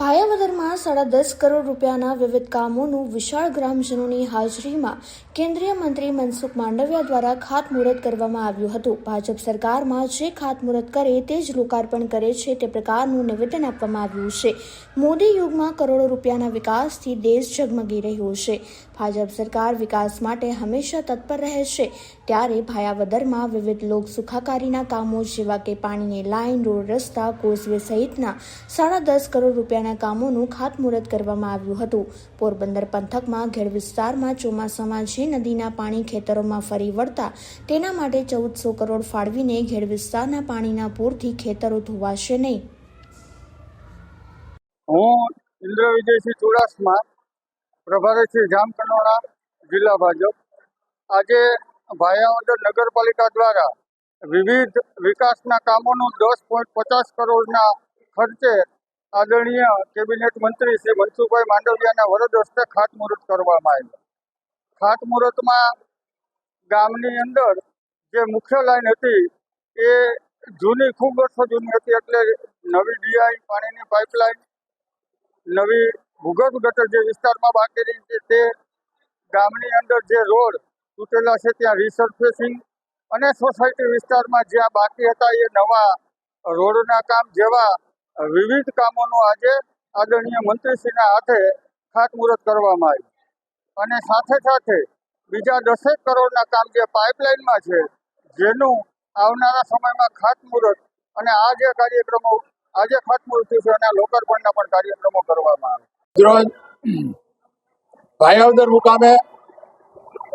ભાયાવદરમાં સાડા દસ કરોડ રૂપિયાના વિવિધ કામોનું વિશાળ ગ્રામજનોની હાજરીમાં કેન્દ્રીય મંત્રી મનસુખ માંડવિયા દ્વારા ખાતમુહૂર્ત કરવામાં આવ્યું હતું. ભાજપ સરકારમાં જે ખાતમુહૂર્ત કરે તે જ લોકાર્પણ કરે છે તે પ્રકારનું નિવેદન આપવામાં આવ્યું છે. મોદી યુગમાં કરોડો રૂપિયાના વિકાસથી દેશ ઝગમગી રહ્યો છે. ભાજપ સરકાર વિકાસ માટે હંમેશા તત્પર રહે ત્યારે ભાયાવદરમાં વિવિધ લોક સુખાકારીના કામો જેવા કે પાણીની લાઇન રોડ રસ્તા, કોઝવે સહિતના સાડા દસ કરોડ રૂપિયાના કામોનું ખાતમુહૂર્ત કરવામાં આવ્યું હતું. પોરબંદર પંથકમાં ઘેડ વિસ્તારમાં ચોમાસામાં જે નદીના પાણી ખેતરોમાં ફરી વળતા તેના માટે ચૌદસો કરોડ ફાળવીને ઘેડ વિસ્તારના પાણીના પૂરથી ખેતરો ધોવાશે નહીં. હું ઇન્દ્ર વિજયસિંહ ચુડાસમા પ્રભારી શ્રી જામકંડોળા જિલ્લા ભાજપ. આજે ભાયાવદર નગરપાલિકા દ્વારા વિવિધ વિકાસના કામોનું દસ પોઈન્ટ પચાસ કરોડના ખર્ચે આદરણીય કેબિનેટ મંત્રી શ્રી મનસુખભાઈ માંડવિયાના વરદ હસ્તે ખાતમુહૂર્ત કરવામાં આવ્યું. ખાતમુહૂર્તમાં ગામની અંદર જે મુખ્ય લાઈન હતી એ જૂની, ખૂબ વર્ષો જૂની હતી, એટલે નવી ડીઆઈ પાણીની પાઇપલાઇન, નવી ભૂગર્ભ ગટર જે વિસ્તારમાં બાંધેલી છે તે ગામની અંદર જે રોડ તૂટેલા છે ત્યાં રિસર્ફેસિંગ અને સોસાયટી વિસ્તારમાં જ્યાં બાકી હતા એ નવા રોડના કામ જેવા વિવિધ કામોનું આજે આદરણીય મંત્રીશ્રીના હાથે ખાતમુહૂર્ત કરવામાં આવ્યું. અને સાથે સાથે બીજા દસેક કરોડના કામ જે પાઇપલાઇનમાં છે, જેનું આવનારા સમયમાં ખાતમુહૂર્ત અને આ જે કાર્યક્રમો આજે ખાતમુહૂર્ત થયું છે એના લોકાર્પણના પણ કાર્યક્રમો કરવામાં આવે. રોજ ભાયાવદર મુકામે,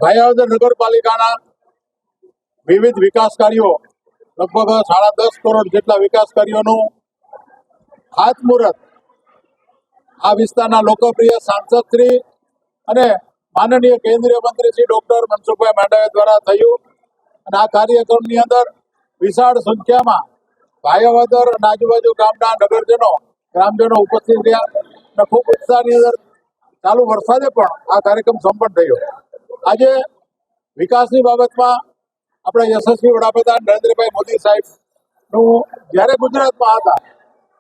ભાયાવદર નગરપાલિકાના વિવિધ વિકાસ કાર્યો લગભગ સાડા દસ કરોડ જેટલા વિકાસ કાર્યોનું ખાતમુહૂર્ત આ વિસ્તારના લોકપ્રિય સાંસદ શ્રી અને માનનીય કેન્દ્રીય મંત્રી શ્રી ડોક્ટર મનસુખભાઈ માંડવિયા દ્વારા થયું. અને આ કાર્યક્રમની અંદર વિશાળ સંખ્યામાં ભાયાવદર અને આજુબાજુ ગામના નગરજનો, ગ્રામજનો ઉપસ્થિત રહ્યા. અને ખૂબ ઉત્સાહની અંદર ચાલુ વરસાદે પણ આ કાર્યક્રમ સંપન્ન થયો. આજે વિકાસની બાબતમાં આપણા યશસ્વી વડાપ્રધાન નરેન્દ્રભાઈ મોદી સાહેબનું જ્યારે ગુજરાતમાં હતા,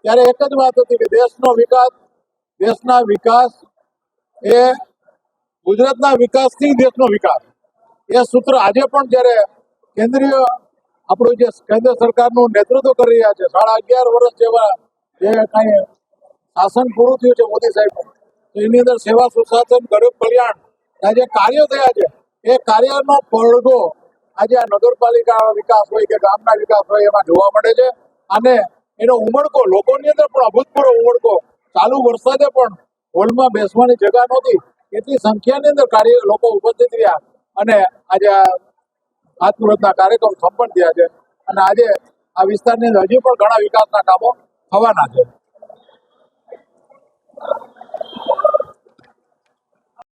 ત્યારે એક જ વાત હતી કે દેશનો વિકાસ, દેશના વિકાસ એ ગુજરાતના વિકાસથી દેશનો વિકાસ. એ સૂત્ર આજે પણ જ્યારે કેન્દ્રીય આપણું જે કેન્દ્ર સરકારનું નેતૃત્વ કરી રહ્યા છે, સાડા અગિયાર વર્ષ જેવા જે કાંઈ શાસન પૂરું થયું છે મોદી સાહેબ. એની અંદર સેવા સુશાસન, ગરીબ કલ્યાણ. આ જે કાર્યો થયા છે. એ કાર્યનો પડઘો આજે આ નગરપાલિકા વિકાસ હોય કે ગામના વિકાસ હોય એમાં જોવા મળે છે. અને એનો ઉમળકો, લોકોની અંદર પણ અભૂતપૂર્વ ઉમળકો. ચાલુ વરસાદે પણ હોલમાં બેસવાની જગા નહોતી. એટલી સંખ્યાની અંદર કાર્ય લોકો ઉપસ્થિત રહ્યા. અને આજે આ ખાતમુહૂર્તના કાર્યક્રમ સંપન્ન થયા છે. અને આજે આ વિસ્તારની અંદર હજી પણ ઘણા વિકાસના કામો થવાના છે.